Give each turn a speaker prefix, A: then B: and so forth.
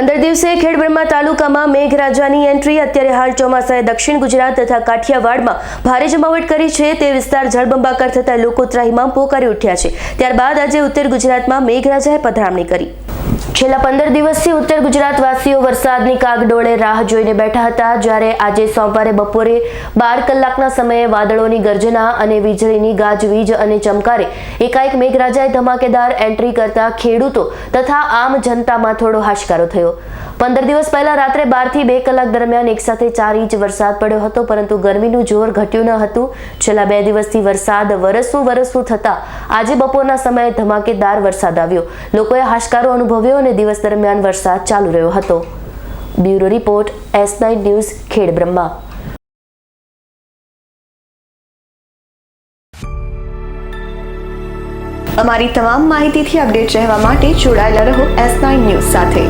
A: પંદર દિવસે ખેડબ્રહ્મા તાલુકામાં મેઘરાજાની એન્ટ્રી. અત્યારે હાલ ચોમાસાએ દક્ષિણ ગુજરાત તથા કાઠિયાવાડમાં ભારે જમાવટ કરી છે. તે વિસ્તાર જળબંબાકાર થતા લોકો ત્રાહીમાં પોકારી ઉઠ્યા છે. ત્યારબાદ આજે ઉત્તર ગુજરાતમાં મેઘરાજાએ પધરામણી કરી. છેલ્લા પંદર દિવસથી ઉત્તર ગુજરાતવાસીઓ વરસાદની કાગડોળે રાહ જોઈને બેઠા હતા. જ્યારે આજે સોમવારે બપોરે બાર કલાકના સમયે વાદળોની ગર્જના અને વીજળીની ગાજવીજ અને ચમકારે એકાએક મેઘરાજાએ ધમાકેદાર એન્ટ્રી કરતા ખેડૂતો તથા આમ જનતામાં થોડો હાશકારો થયો. પંદર દિવસ પહેલા રાત્રે બારથી બે કલાક દરમિયાન એકસાથે ચાર ઇંચ વરસાદ પડ્યો હતો, પરંતુ ગરમીનું જોર ઘટ્યું ન હતું. છેલ્લા બે દિવસથી વરસાદ વરસવું વરસવું થતા આજે બપોરના સમયે ધમાકેદાર વરસાદ આવ્યો. લોકોએ હાશકારો અનુભવ્યો અને દિવસ દરમિયાન વરસાદ ચાલુ રહ્યો હતો. Bureau report, S nine news Khedbrahma
B: અમારી તમામ માહિતીથી અપડેટ રહેવા માટે જોડાયેલા રહો એસ નાઇન ન્યૂઝ સાથે.